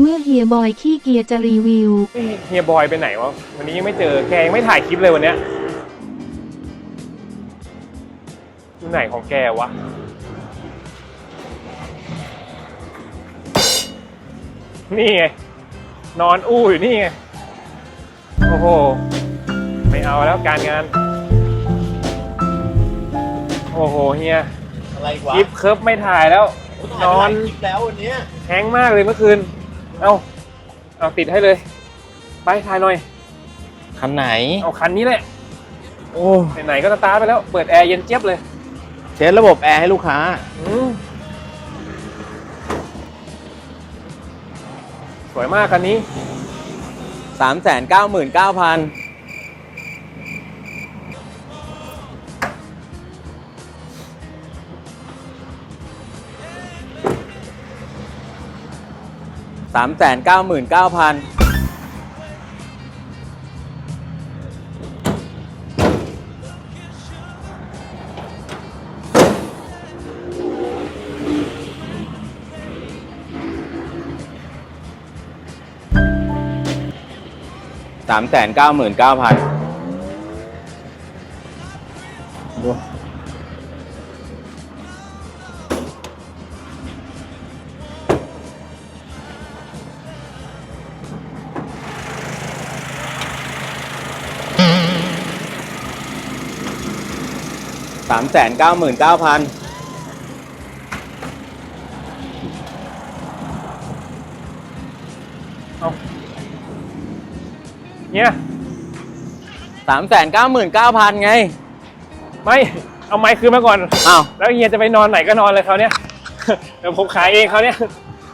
เมื่อเฮียบอยขี้เกียจจะรีวิวเอ๊ะเฮียบอยไปไหนวะ วันนี้ยังไม่เจอ แกยังไม่ถ่ายคลิปเลยวันเนี้ยอยู่ไหนของแกวะ นี่ไง นอนอู้อยู่นี่ไง โอ้โห ไม่เอาแล้วการงาน โอ้โหเฮียอะไรควลิปเคิร์ฟไม่ถ่ายแล้วนอนคลิปแล้ววันเนี้ยแห้งมากเลยเมื่อคืน เอาเอาติดให้เลย ไปถ่ายหน่อย คันไหน เอาคันนี้แหละ โอ้ไหนๆก็สตาร์ทไปแล้ว เปิดแอร์เย็นเจี๊ยบเลยเช็ดระบบแอร์ให้ลูกค้า อืมสวยมากคันนี้ 3 9 9 9 0 0 0 สามแสนเก้าหมื่นเก้าพันสามแสนเก้าหมื่นเก้าพัน สามแสนเก้าหมื่นเก้าพันเอาเนี่ยสามแสนเก้าหมื่นเก้าพันไง ไม่เอาไม้คืนมาก่อน อ้าว แล้วเฮียจะไปนอนไหนก็นอนเลยเขาวเนี่ย เดี๋ยวผมขายเองเขาวเนี่ย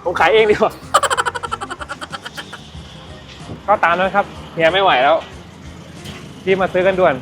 ผมขายเองดีกว่า ก็ตามนั้นครับเฮียไม่ไหวแล้วรีบมาซื้อกันด่วน